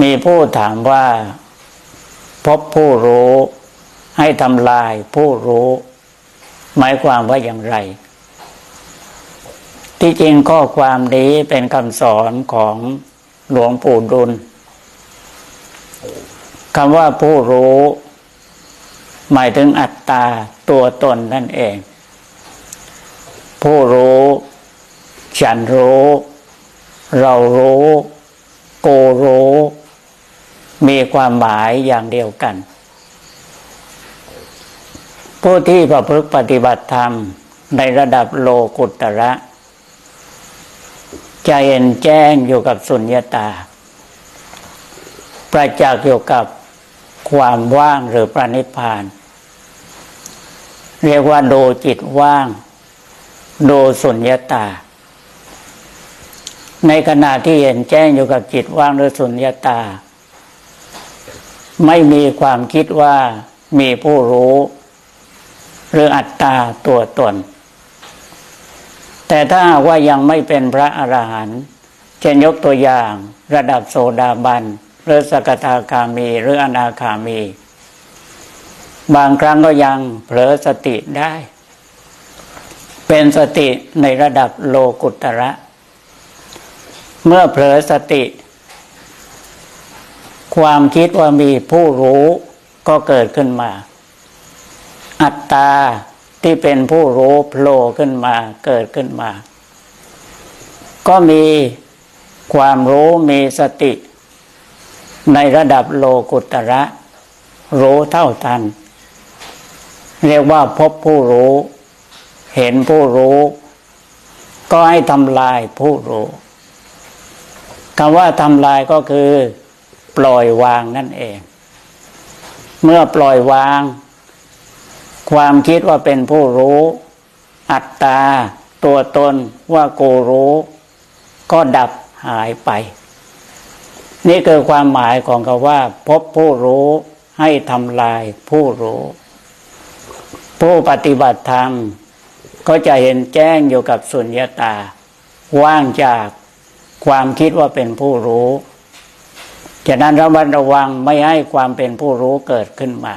มีผู้ถามว่า พบผู้รู้ให้ทำลายผู้รู้ หมายความว่าอย่างไร ที่จริงข้อความนี้เป็นคำสอนของหลวงปู่ดุลคำว่าผู้รู้ หมายถึงอัตตาตัวตนนั่นเอง ผู้รู้ ฉันรู้ เรารู้ โกรู้ มีความหมายอย่างเดียวกัน ผู้ที่ประพฤติปฏิบัติธรรมในระดับโลกุตระใจเย็นแจ้งอยู่กับสุญญาตา ประจักษ์อยู่กับความว่างหรือพระนิพาน เรียกว่าดูจิตว่างดูสุญญาตา ในขณะที่เห็นแจ้งอยู่กับจิตว่างหรือสุญญาตา ไม่มีความคิดว่ามีผู้รู้ หรืออัตตาตัวตน แต่ถ้าว่ายังไม่เป็นพระอรหันต์เช่นยกตัวอย่างระดับโสดาบัน หรือสกทาคามี หรืออนาคามี บางครั้งก็ยังเผลอสติได้ เป็นสติในระดับโลกุตระ เมื่อเผลอสติ ความคิดว่ามีผู้รู้ก็เกิดขึ้นมา อัตตาที่เป็นผู้รู้โผล่ขึ้นมาเกิดขึ้นมา ก็มีความรู้มีสติ ในระดับโลกุตระ รู้เท่าทัน เรียกว่าพบผู้รู้ เห็นผู้รู้ ก็ให้ทำลายผู้รู้คำว่าทำลายก็คือ ปล่อยวางนั่นเอง เมื่อปล่อยวาง ความคิดว่าเป็นผู้รู้ อัตตา ตัวตนว่ากูรู้ ก็ดับหายไป นี่คือความหมายของคำว่า พบผู้รู้ให้ทำลายผู้รู้ ผู้ปฏิบัติธรรมก็จะเห็นแจ้งอยู่กับสุญญตา ว่างจากความคิดว่าเป็นผู้รู้ ฉะนั้นระมัดระวังไม่ให้ความเป็นผู้รู้เกิดขึ้นมา